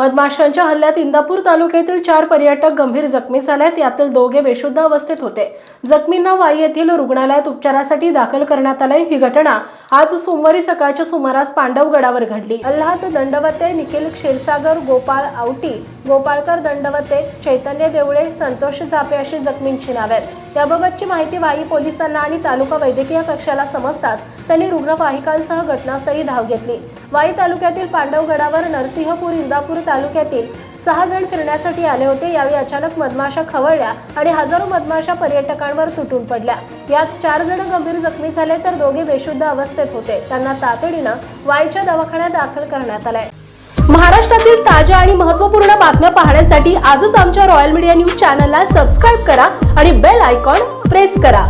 मधमाशांच्या हल्ल्यात इंदापूर तालुक्यातील चार पर्यटक गंभीर जखमी झाल्यात. यातील दोघे बेशुद्ध अवस्थेत होते. जखमींना वाई येथील रुग्णालयात उपचारासाठी दाखल करण्यात आले ही घटना आज सोमवारी सकाळच्या सुमारास पांडवगडावर घडली. अल्लाहत दंडवते निखिल क्षीरसागर गोपाळ आवटी गोपाळकर दंडवते चैतन्य देवळे संतोष झापे अशी जखमींची नावे आहेत. याबाबतची माहिती वाई पोलिसांना आणि तालुका वैद्यकीय कक्षाला समजताच त्यांनी रुग्णवाहिकांसह घटनास्थळी धाव घेतली. वाई तालुक्यातील पांडवगडावर नरसिंहपूर इंदापूर तालुक्यातील सहा जण फिरण्यासाठी आले होते. यावेळी अचानक मधमाशा खवळल्या आणि हजारो मधमाशा पर्यटकांवर तुटून पडल्या. यात चार जण गंभीर जखमी झाले तर दोघे बेशुद्ध अवस्थेत होते. त्यांना तातडीनं वाईच्या दवाखान्यात दाखल करण्यात आलंय. महाराष्ट्रातील ताज्या आणि महत्त्वपूर्ण बातम्या पाहण्यासाठी आजच आमच्या रॉयल मीडिया न्यूज चॅनलला सबस्क्राईब करा आणि बेल आयकॉन प्रेस करा.